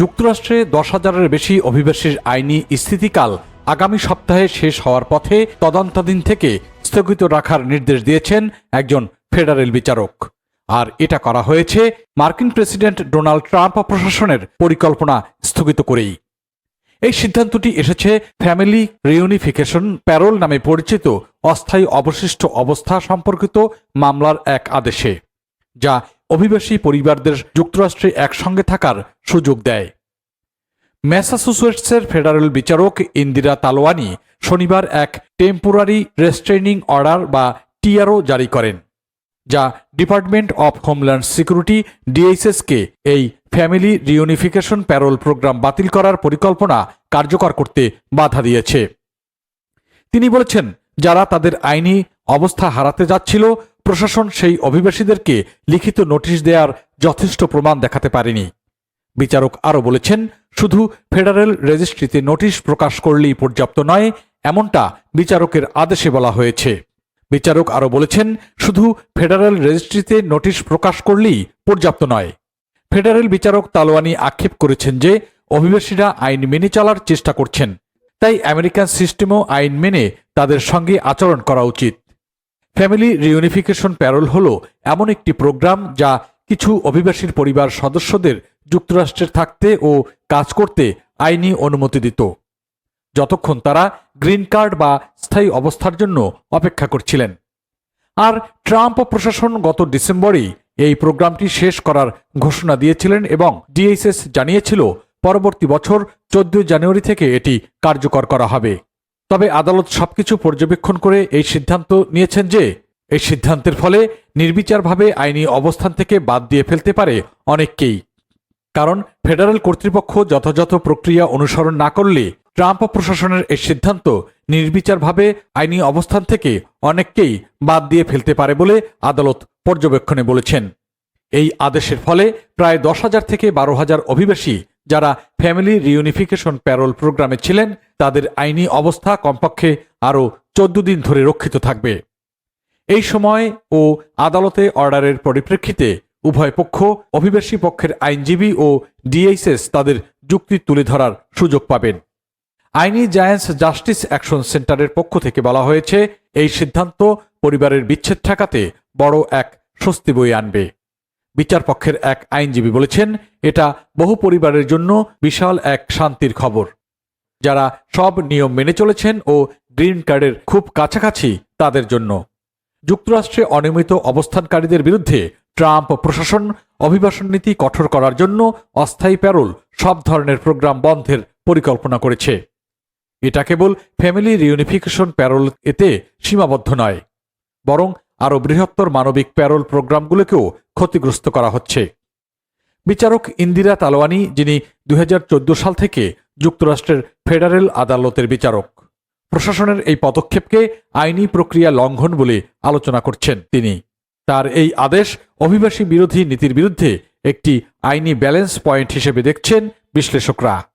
যুক্তরাষ্ট্রে দশ হাজারের বেশি অভিবাসীর আইনি স্থিতিকাল আগামী সপ্তাহে শেষ হওয়ার পথে তদন্তাধীন থেকে স্থগিত রাখার নির্দেশ দিয়েছেন একজন ফেডারেল বিচারক। আর এটা করা হয়েছে মার্কিন প্রেসিডেন্ট ডোনাল্ড ট্রাম্প প্রশাসনের পরিকল্পনা স্থগিত করেই। এই সিদ্ধান্তটি এসেছে ফ্যামিলি রিউনিফিকেশন প্যারোল নামে পরিচিত অস্থায়ী অবশিষ্ট অবস্থা সম্পর্কিত মামলার এক আদেশে, যা অভিবাসী পরিবারদের যুক্তরাষ্ট্রে একসঙ্গে থাকার সুযোগ দেয়। ম্যাসাচুসেটসের ফেডারেল বিচারক ইন্দিরা তালোয়ানি শনিবার এক টেম্পোরারি রেস্ট্রেনিং অর্ডার বা টিআরও জারি করেন, যা ডিপার্টমেন্ট অফ হোমল্যান্ড সিকিউরিটি ডিএইচএসকে এই ফ্যামিলি রিউনিফিকেশন প্যারোল প্রোগ্রাম বাতিল করার পরিকল্পনা কার্যকর করতে বাধা দিয়েছে। তিনি বলেছেন, যারা তাদের আইনি অবস্থা হারাতে যাচ্ছিল, প্রশাসন সেই অভিবাসীদেরকে লিখিত নোটিশ দেওয়ার যথেষ্ট প্রমাণ দেখাতে পারেনি। বিচারক আরও বলেছেন, শুধু ফেডারেল রেজিস্ট্রিতে নোটিশ প্রকাশ করলেই পর্যাপ্ত নয়, এমনটা বিচারকের আদেশে বলা হয়েছে। বিচারক আরও বলেছেন, শুধু ফেডারেল রেজিস্ট্রিতে নোটিশ প্রকাশ করলেই পর্যাপ্ত নয়। ফেডারেল বিচারক তালোয়ানি আক্ষেপ করেছেন যে, অভিবাসীরা আইন মেনে চলার চেষ্টা করছেন। তাই আমেরিকান সিস্টেমও আইন মেনে তাদের সঙ্গে আচরণ করা উচিত। ফ্যামিলি রিউনিফিকেশন প্যারোল হল এমন একটি প্রোগ্রাম যা কিছু অভিবাসীর পরিবার সদস্যদের যুক্তরাষ্ট্রের থাকতে ও কাজ করতে আইনি অনুমতি দিত। যতক্ষণ তারা গ্রিন কার্ড বা স্থায়ী অবস্থার জন্য অপেক্ষা করছিলেন। আর ট্রাম্প প্রশাসন গত ডিসেম্বরেই এই প্রোগ্রামটি শেষ করার ঘোষণা দিয়েছিলেন এবং ডিএইচএস জানিয়েছিল, পরবর্তী বছর চোদ্দ জানুয়ারি থেকে এটি কার্যকর করা হবে। তবে আদালত সবকিছু পর্যবেক্ষণ করে এই সিদ্ধান্ত নিয়েছেন যে, এই সিদ্ধান্তের ফলে নির্বিচারভাবে আইনি অবস্থান থেকে বাদ দিয়ে ফেলতে পারে অনেককেই। কারণ ফেডারেল কর্তৃপক্ষ যথাযথ প্রক্রিয়া অনুসরণ না করলে ট্রাম্প প্রশাসনের এই সিদ্ধান্ত নির্বিচারভাবে আইনি অবস্থান থেকে অনেককেই বাদ দিয়ে ফেলতে পারে বলে আদালত পর্যবেক্ষণে বলেছেন। এই আদেশের ফলে প্রায় দশ হাজার থেকে বারো হাজার অভিবাসী যারা ফ্যামিলি রিউনিফিকেশন প্যারোল প্রোগ্রামে ছিলেন, তাদের আইনি অবস্থা কমপক্ষে আরও চোদ্দ দিন ধরে রক্ষিত থাকবে। এই সময় ও আদালতে অর্ডারের পরিপ্রেক্ষিতে উভয় পক্ষ, অভিবাসী পক্ষের আইনজীবী ও ডিএইচএস তাদের যুক্তি তুলে ধরার সুযোগ পাবেন। আইনি জায়ান্টস জাস্টিস অ্যাকশন সেন্টারের পক্ষ থেকে বলা হয়েছে, এই সিদ্ধান্ত পরিবারের বিচ্ছেদ ঠেকাতে বড় এক স্বস্তি বই আনবে। বিচারপক্ষের এক আইনজীবী বলেছেন, এটা বহু পরিবারের জন্য বিশাল এক শান্তির খবর। যারা সব নিয়ম মেনে চলেছেন ও গ্রিন কার্ডের খুব কাছাকাছি তাদের জন্য। যুক্তরাষ্ট্রে অনিয়মিত অবস্থানকারীদের বিরুদ্ধে ট্রাম্প প্রশাসন, অভিবাসন নীতি কঠোর করার জন্য অস্থায়ী প্যারোল সব ধরনের প্রোগ্রাম বন্ধের পরিকল্পনা করেছে। এটা কেবল ফ্যামিলি রিউনিফিকেশন প্যারোল এতে সীমাবদ্ধ নয়, বরং আরও বৃহত্তর মানবিক প্যারোল প্রোগ্রামগুলোকেও ক্ষতিগ্রস্ত করা হচ্ছে। বিচারক ইন্দিরা তালোয়ানি যিনি দুই হাজার চৌদ্দ সাল থেকে যুক্তরাষ্ট্রের ফেডারেল আদালতের বিচারক। প্রশাসনের এই পদক্ষেপকে আইনি প্রক্রিয়া লঙ্ঘন বলে আলোচনা করছেন তিনি। তার এই আদেশ অভিবাসী বিরোধী নীতির বিরুদ্ধে একটি আইনি ব্যালেন্স পয়েন্ট হিসেবে দেখছেন বিশ্লেষকরা।